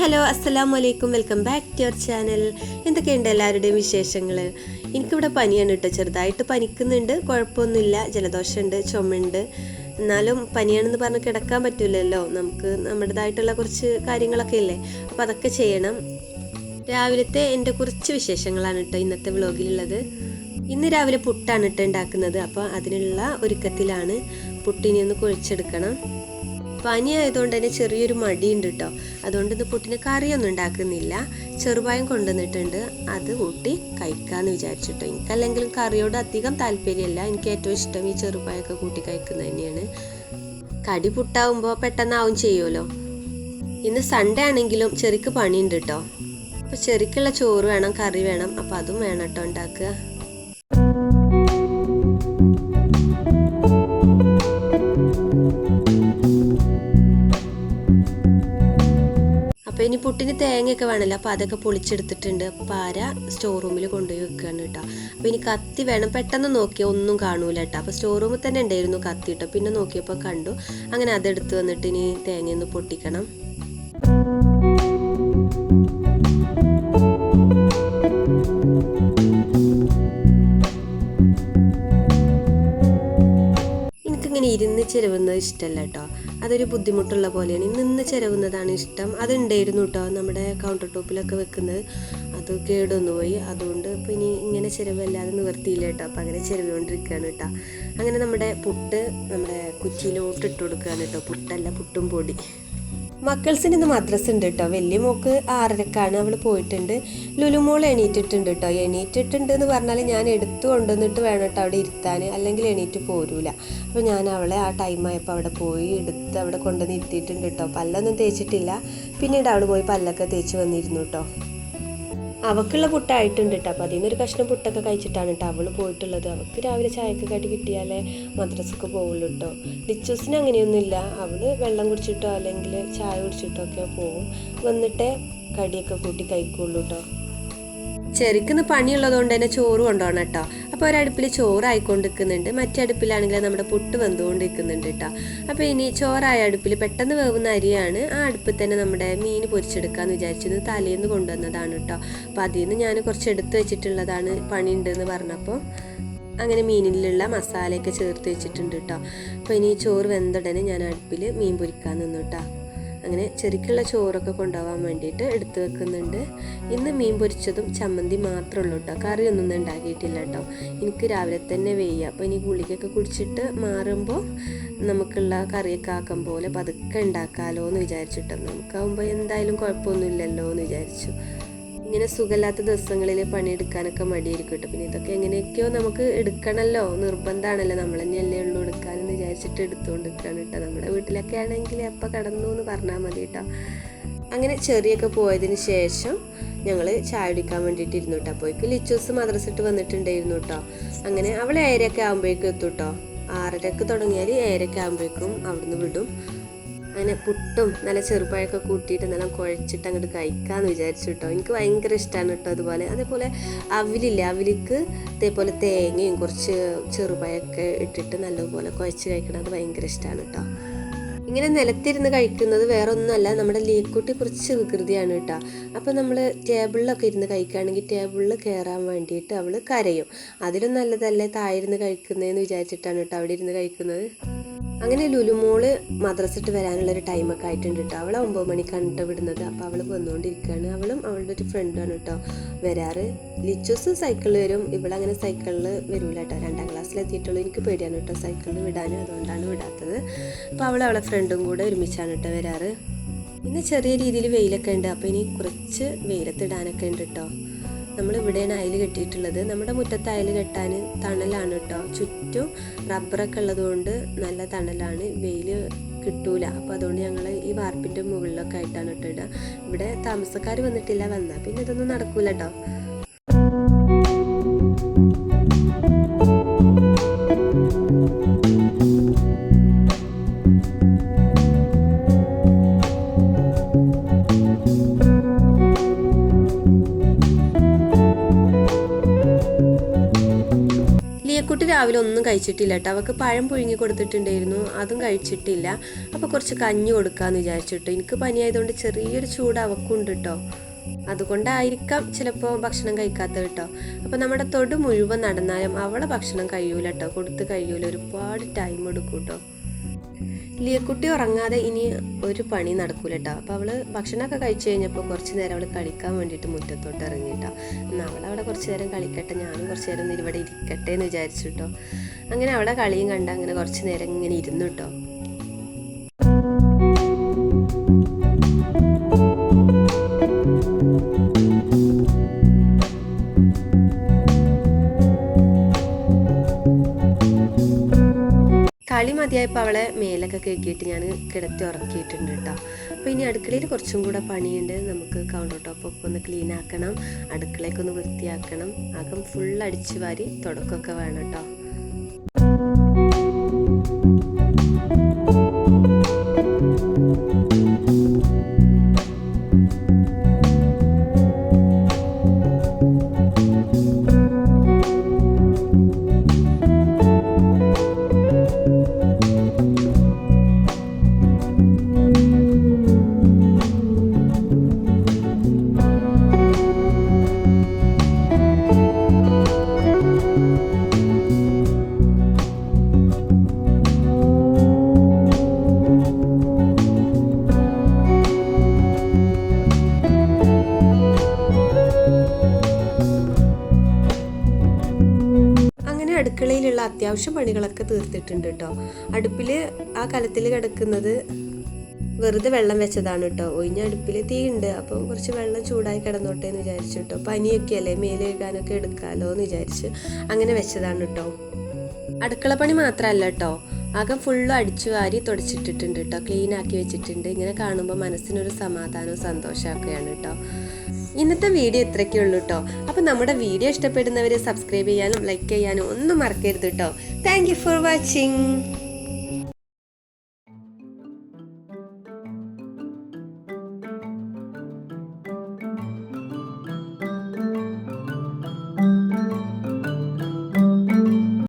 Hello അസ്സലാമു അലൈക്കും welcome back to your channel. എന്തൊക്കെയുണ്ട് എല്ലാവരുടെയും വിശേഷങ്ങൾ എനിക്കിവിടെ പനിയാണ് കേട്ടോ ചെറുതായിട്ട് പനിക്കുന്നുണ്ട്. കുഴപ്പമൊന്നുമില്ല. ജലദോഷമുണ്ട് ചുമയുണ്ട്. എന്നാലും പനിയാണെന്ന് പറഞ്ഞ് കിടക്കാൻ പറ്റില്ലല്ലോ നമുക്ക് നമ്മുടേതായിട്ടുള്ള കുറച്ച് കാര്യങ്ങളൊക്കെ ഇല്ലേ? അപ്പോൾ അതൊക്കെ ചെയ്യണം. രാവിലത്തെ എന്റെ കുറച്ച് വിശേഷങ്ങളാണ് കേട്ടോ ഇന്നത്തെ വ്ലോഗിലുള്ളത്. ഇന്ന് രാവിലെ പുട്ടാണ് കേട്ടോ ഉണ്ടാക്കുന്നത്. അപ്പോൾ അതിനുള്ള ഒരുക്കത്തിലാണ്. പുട്ടിനെ ഒന്ന് കുഴിച്ചെടുക്കണം. പനി ആയതുകൊണ്ട് തന്നെ ചെറിയൊരു മടിയുണ്ട് കേട്ടോ അതുകൊണ്ട് ഇന്ന് പുട്ടിന് കറിയൊന്നും ഉണ്ടാക്കുന്നില്ല. ചെറുപായം കൊണ്ടുവന്നിട്ടുണ്ട്. അത് കൂട്ടി കഴിക്കാമെന്ന് വിചാരിച്ചിട്ടോ എനിക്കല്ലെങ്കിലും കറിയോട് അധികം താല്പര്യമല്ല. എനിക്ക് ഏറ്റവും ഇഷ്ടം ഈ ചെറുപായൊക്കെ കൂട്ടി കഴിക്കുന്നത് തന്നെയാണ്. കടി പുട്ടാവുമ്പോൾ പെട്ടെന്നാവും ചെയ്യുമല്ലോ ഇന്ന് സൺഡേ ആണെങ്കിലും ചെറിക്ക് പണിയുണ്ട് കേട്ടോ അപ്പോൾ ചെറിക്കുള്ള ചോറ് വേണം കറി വേണം. അപ്പോൾ അതും വേണം കേട്ടോ ഉണ്ടാക്കുക. അപ്പോൾ ഇനി പുട്ടിന് തേങ്ങയൊക്കെ വേണമല്ലോ അപ്പോൾ അതൊക്കെ പൊളിച്ചെടുത്തിട്ടുണ്ട്. പാര സ്റ്റോർ റൂമിൽ കൊണ്ടുപോയി വെക്കുകയാണ് കേട്ടോ അപ്പോൾ ഇനി കത്തി വേണം. പെട്ടെന്ന് നോക്കിയാൽ ഒന്നും കാണൂല കേട്ടോ അപ്പോൾ സ്റ്റോർ റൂമിൽ തന്നെ ഉണ്ടായിരുന്നു കത്തി കേട്ടോ പിന്നെ നോക്കിയപ്പോൾ കണ്ടു. അങ്ങനെ അതെടുത്ത് വന്നിട്ട് ഇനി തേങ്ങയൊന്ന് പൊട്ടിക്കണം. എനിക്കിങ്ങനെ ഇരുന്ന് ചിരവുന്നത് ഇഷ്ടമല്ല കേട്ടോ അതൊരു ബുദ്ധിമുട്ടുള്ള പോലെയാണ്. നിന്ന് ചിരവുന്നതാണ് ഇഷ്ടം. അതുണ്ടായിരുന്നു കേട്ടോ നമ്മുടെ കൗണ്ടർ ടോപ്പിലൊക്കെ വെക്കുന്നത്. അത് കേടൊന്നു പോയി അതുകൊണ്ട് ഇപ്പോൾ ഇനി ഇങ്ങനെ ചിരവല്ലാതെ നിവർത്തിയില്ല കേട്ടോ അപ്പോൾ അങ്ങനെ ചിരവിക്കൊണ്ടിരിക്കുകയാണ് കേട്ടോ അങ്ങനെ നമ്മുടെ പുട്ട് നമ്മുടെ കുറ്റിയിലോട്ട് ഇട്ട് കൊടുക്കുകയാണ് കേട്ടോ പുട്ടല്ല പുട്ടും പൊടി. മക്കൾസിന് ഇന്ന് മദ്രസ ഉണ്ട് കേട്ടോ വലിയ മോക്ക് ആറരക്കാണ് അവൾ പോയിട്ടുണ്ട്. ലുലുമോൾ എണീറ്റിട്ടുണ്ട് കേട്ടോ എണീറ്റിട്ടുണ്ട് എന്ന് പറഞ്ഞാൽ ഞാൻ എടുത്തു കൊണ്ടുവന്നിട്ട് വേണം കേട്ടോ അവിടെ ഇരുത്താൻ അല്ലെങ്കിൽ എണീറ്റ് പോരൂല. അപ്പോൾ ഞാൻ അവളെ ആ ടൈമായപ്പോൾ അവിടെ പോയി എടുത്ത് അവിടെ കൊണ്ടുവന്ന് ഇരുത്തിയിട്ടുണ്ട് കേട്ടോ പല്ലൊന്നും തേച്ചിട്ടില്ല. പിന്നീട് അവൾ പോയി പല്ലൊക്കെ തേച്ച് വന്നിരുന്നു കേട്ടോ അവക്കുള്ള പുട്ടായിട്ടുണ്ട് കേട്ടോ അപ്പോൾ അതിൽ കഷ്ണം പുട്ടൊക്കെ കഴിച്ചിട്ടാണ് കേട്ടോ അവൾ പോയിട്ടുള്ളത്. അവൾക്ക് രാവിലെ ചായക്ക് കടി കിട്ടിയാലേ മദ്രസക്ക് പോവുള്ളൂ കേട്ടോ ലിച്ചൂസിന് അങ്ങനെയൊന്നുമില്ല. അവൾ വെള്ളം കുടിച്ചിട്ടോ അല്ലെങ്കിൽ ചായ കുടിച്ചിട്ടോ ഒക്കെ പോവും. വന്നിട്ടേ കടിയൊക്കെ കൂട്ടി കഴിക്കുള്ളൂ കേട്ടോ ചെറിക്കുന്ന പണിയുള്ളതുകൊണ്ട് തന്നെ ചോറ് കൊണ്ടുപോകണം കേട്ടോ. അപ്പോൾ ഒരടുപ്പിൽ ചോറായിക്കൊണ്ടിരിക്കുന്നുണ്ട്. മറ്റേ അടുപ്പിലാണെങ്കിൽ നമ്മുടെ പുട്ട് വെന്തുകൊണ്ടിരിക്കുന്നുണ്ട് കേട്ടോ. അപ്പോൾ ഇനി ചോറായ അടുപ്പിൽ പെട്ടെന്ന് വേവുന്ന അരിയാണ് ആ അടുപ്പിൽ തന്നെ നമ്മുടെ മീൻ പൊരിച്ചെടുക്കാമെന്ന് വിചാരിച്ചത് തലേന്ന് കൊണ്ടുവന്നതാണ് കേട്ടോ. അപ്പോൾ അതിൽ നിന്ന് ഞാൻ കുറച്ച് എടുത്ത് വെച്ചിട്ടുള്ളതാണ് പണിയുണ്ടെന്ന് പറഞ്ഞപ്പോൾ അങ്ങനെ മീനിലുള്ള മസാലയൊക്കെ ചേർത്ത് വെച്ചിട്ടുണ്ട് കേട്ടോ. അപ്പോൾ ഇനി ചോറ് വെന്തുടനെ ഞാൻ അടുപ്പിൽ മീൻ പൊരിക്കാൻ നിന്നു കേട്ടോ. അങ്ങനെ ചെറുക്കുള്ള ചോറൊക്കെ കൊണ്ടുപോകാൻ വേണ്ടിയിട്ട് എടുത്തു വെക്കുന്നുണ്ട്. ഇന്ന് മീൻ പൊരിച്ചതും ചമ്മന്തി മാത്രമേ ഉള്ളൂ കേട്ടോ കറിയൊന്നും ഉണ്ടാക്കിയിട്ടില്ല കേട്ടോ എനിക്ക് രാവിലെ തന്നെ വെയ്യ അപ്പോൾ ഇനി ഗുളികയൊക്കെ കുടിച്ചിട്ട് മാറുമ്പോൾ നമുക്കുള്ള കറിയൊക്കെ ആക്കും പോലെ പതുക്കെ ഉണ്ടാക്കാമല്ലോ എന്ന് വിചാരിച്ചിട്ട് നമുക്കാവുമ്പോൾ എന്തായാലും കുഴപ്പമൊന്നുമില്ലല്ലോ എന്ന് വിചാരിച്ചു. ഇങ്ങനെ സുഖമില്ലാത്ത ദിവസങ്ങളിൽ പണിയെടുക്കാനൊക്കെ മടിയായിരിക്കും കേട്ടോ പിന്നെ ഇതൊക്കെ എങ്ങനെയൊക്കെയോ നമുക്ക് എടുക്കണമല്ലോ നിർബന്ധമാണല്ലോ. നമ്മൾ തന്നെയല്ലേ ഉള്ളൂ എടുക്കാനെന്ന് വിചാരിച്ചിട്ട് എടുത്തുകൊണ്ട് നിൽക്കുകയാണ് കേട്ടോ നമ്മുടെ വീട്ടിലൊക്കെ ആണെങ്കിൽ അപ്പം കടന്നു എന്ന് പറഞ്ഞാൽ മതി കേട്ടോ അങ്ങനെ ചെറിയൊക്കെ പോയതിന് ശേഷം ഞങ്ങൾ ചായ കുടിക്കാൻ വേണ്ടിയിട്ട് ഇരുന്നു കേട്ടോ അപ്പോഴേക്ക് ലിച്ചൂസ് മദ്രസിട്ട് വന്നിട്ടുണ്ടായിരുന്നു കേട്ടോ അങ്ങനെ അവളെ ഏരയൊക്കെ ആകുമ്പോഴേക്കും എത്തും കേട്ടോ ആറരക്ക് തുടങ്ങിയാൽ ഏരയൊക്കെ ആകുമ്പോഴേക്കും അവിടുന്ന് വിടും. അങ്ങനെ പുട്ടും നല്ല ചെറുപഴമൊക്കെ കൂട്ടിയിട്ട് നല്ല കുഴച്ചിട്ട് അങ്ങോട്ട് കഴിക്കാമെന്ന് വിചാരിച്ചു കേട്ടോ എനിക്ക് ഭയങ്കര ഇഷ്ടമാണ് കേട്ടോ അതുപോലെ. അതേപോലെ അവിലില്ലേ അവിലിക്ക് ഇതേപോലെ തേങ്ങയും കുറച്ച് ചെറുപഴമൊക്കെ ഇട്ടിട്ട് നല്ലപോലെ കുഴച്ച് കഴിക്കണം അത് ഭയങ്കര ഇഷ്ടമാണ് കേട്ടോ ഇങ്ങനെ നിലത്തിരുന്ന് കഴിക്കുന്നത് വേറെ ഒന്നുമല്ല നമ്മുടെ ലീക്കൂട്ടി കുറച്ച് വികൃതിയാണ് കേട്ടോ. അപ്പോൾ നമ്മൾ ടേബിളിലൊക്കെ ഇരുന്ന് കഴിക്കുകയാണെങ്കിൽ ടേബിളിൽ കയറാൻ വേണ്ടിയിട്ട് അവൾ കരയും. അതിലും നല്ലതല്ലേ താഴെ കഴിക്കുന്നതെന്ന് വിചാരിച്ചിട്ടാണ് കേട്ടോ അവിടെ ഇരുന്ന് കഴിക്കുന്നത്. അങ്ങനെ ലുലുമോൾ മദ്രസിട്ട് വരാനുള്ള ഒരു ടൈമൊക്കെ ആയിട്ടുണ്ട് കേട്ടോ. അവൾ ഒമ്പത് മണിക്കാണ് കേട്ടോ വിടുന്നത്. അപ്പോൾ അവൾ വന്നുകൊണ്ടിരിക്കുകയാണ്. അവളും അവളുടെ ഒരു ഫ്രണ്ടാണ് കേട്ടോ വരാറ്. ലിച്ചോസ് സൈക്കിളിൽ വരും. ഇവളങ്ങനെ സൈക്കിളിൽ വരൂല കേട്ടോ. രണ്ടാം ക്ലാസ്സിൽ എത്തിയിട്ടുള്ളൂ എനിക്ക് പേടിയാണ് കേട്ടോ സൈക്കിളിൽ വിടാനും. അതുകൊണ്ടാണ് വിടാത്തത്. അപ്പോൾ അവൾ അവളെ കൂടെ ഒരുമിച്ചാണ് കേട്ടോ വരാറ്. ഇന്ന് ചെറിയ രീതിയിൽ വെയിലൊക്കെ ഉണ്ട്. അപ്പോൾ ഇനി കുറച്ച് വെയിലത്തിടാനൊക്കെ ഉണ്ട് കേട്ടോ. നമ്മൾ ഇവിടെയാണ് അയൽ കെട്ടിയിട്ടുള്ളത്. നമ്മുടെ മുറ്റത്ത് അയൽ കെട്ടാൻ തണലാണ് കേട്ടോ. ചുറ്റും റബ്ബറൊക്കെ ഉള്ളതുകൊണ്ട് നല്ല തണലാണ്. വെയിൽ കിട്ടൂല. അപ്പോൾ അതുകൊണ്ട് ഞങ്ങൾ ഈ വാർപ്പിന്റെ മുകളിലൊക്കെ ആയിട്ടാണ് കേട്ടോ ഇടുക. ഇവിടെ താമസക്കാർ വന്നിട്ടില്ല വന്നാൽ പിന്നെ ഇതൊന്നും നടക്കൂല കേട്ടോ. ലിയക്കുട്ടി രാവിലെ ഒന്നും കഴിച്ചിട്ടില്ല കേട്ടോ. അവൾക്ക് പഴം പുഴുങ്ങി കൊടുത്തിട്ടുണ്ടായിരുന്നു. അതും കഴിച്ചിട്ടില്ല. അപ്പോൾ കുറച്ച് കഞ്ഞി കൊടുക്കാമെന്ന് വിചാരിച്ചിട്ട് എനിക്ക് പനിയായതുകൊണ്ട് ചെറിയൊരു ചൂട് അവക്കുണ്ട് കേട്ടോ. അതുകൊണ്ടായിരിക്കാം ചിലപ്പോൾ ഭക്ഷണം കഴിക്കാത്തത് കേട്ടോ. അപ്പോൾ നമ്മുടെ തൊടു മുഴുവൻ നടന്നാലും അവളെ ഭക്ഷണം കഴിയൂല കേട്ടോ. കൊടുത്ത് കഴിയൂല. ഒരുപാട് ടൈം എടുക്കും കേട്ടോ. ലിയക്കുട്ടി ഉറങ്ങാതെ ഇനി ഒരു പണി നടക്കൂല കേട്ടോ അപ്പോൾ അവൾ ഭക്ഷണമൊക്കെ കഴിച്ചു കഴിഞ്ഞപ്പോൾ കുറച്ച് നേരം അവൾ കളിക്കാൻ വേണ്ടിയിട്ട് മുറ്റത്തോട്ട് ഇറങ്ങി കേട്ടോ എന്നാൽ അവളവിടെ കുറച്ച് നേരം കളിക്കട്ടെ ഞാനും കുറച്ച് നേരം ഒന്ന് ഇവിടെ ഇരിക്കട്ടെ എന്ന് വിചാരിച്ചു കേട്ടോ അങ്ങനെ അവളെ കളിയും കണ്ട അങ്ങനെ കുറച്ച് നേരം ഇങ്ങനെ ഇരുന്നു കേട്ടോ കളി മതിയായപ്പോൾ അവളെ മേലൊക്കെ കേക്കിയിട്ട് ഞാൻ കിടത്തി ഉറക്കിയിട്ടുണ്ട് കേട്ടോ അപ്പോൾ ഇനി അടുക്കളയിൽ കുറച്ചും കൂടെ പണിയുണ്ട്. നമുക്ക് കൗണ്ടർ ടോപ്പൊക്കെ ഒന്ന് ക്ലീൻ ആക്കണം. അടുക്കളയൊക്കെ ഒന്ന് വൃത്തിയാക്കണം. അകം ഫുൾ അടിച്ചു വാരി തുടക്കമൊക്കെ വേണം കേട്ടോ അടുക്കളയിലുള്ള അത്യാവശ്യ പണികളൊക്കെ തീർത്തിട്ടുണ്ട് കേട്ടോ. അടുപ്പിൽ ആ കലത്തിൽ കിടക്കുന്നത് വെറുതെ വെള്ളം വെച്ചതാണ് കേട്ടോ. ഒഴിഞ്ഞ അടുപ്പിൽ തീ ഉണ്ട്. അപ്പം കുറച്ച് വെള്ളം ചൂടായി കിടന്നോട്ടെ എന്ന് വിചാരിച്ചു കേട്ടോ. പനിയൊക്കെ അല്ലേ? മേലെ കഴുകാനൊക്കെ എടുക്കാമല്ലോ എന്ന് വിചാരിച്ച്. അങ്ങനെ വെച്ചതാണ് കേട്ടോ. അടുക്കള പണി മാത്രമല്ല കേട്ടോ. ആകെ ഫുള്ളും അടിച്ചു വാരി തുടച്ചിട്ടിട്ടുണ്ട് കേട്ടോ. ക്ലീൻ ആക്കി വെച്ചിട്ടുണ്ട്. ഇങ്ങനെ കാണുമ്പോൾ മനസ്സിനൊരു സമാധാനവും സന്തോഷമൊക്കെയാണ് കേട്ടോ. ഇന്നത്തെ വീഡിയോ ഇത്രയ്ക്കേ ഉള്ളൂ കേട്ടോ അപ്പോൾ നമ്മുടെ വീഡിയോ ഇഷ്ടപ്പെടുന്നവർ സബ്സ്ക്രൈബ് ചെയ്യാനും ലൈക്ക് ചെയ്യാനും ഒന്നും മറക്കരുത് കേട്ടോ താങ്ക് ഫോർ വാച്ചിങ്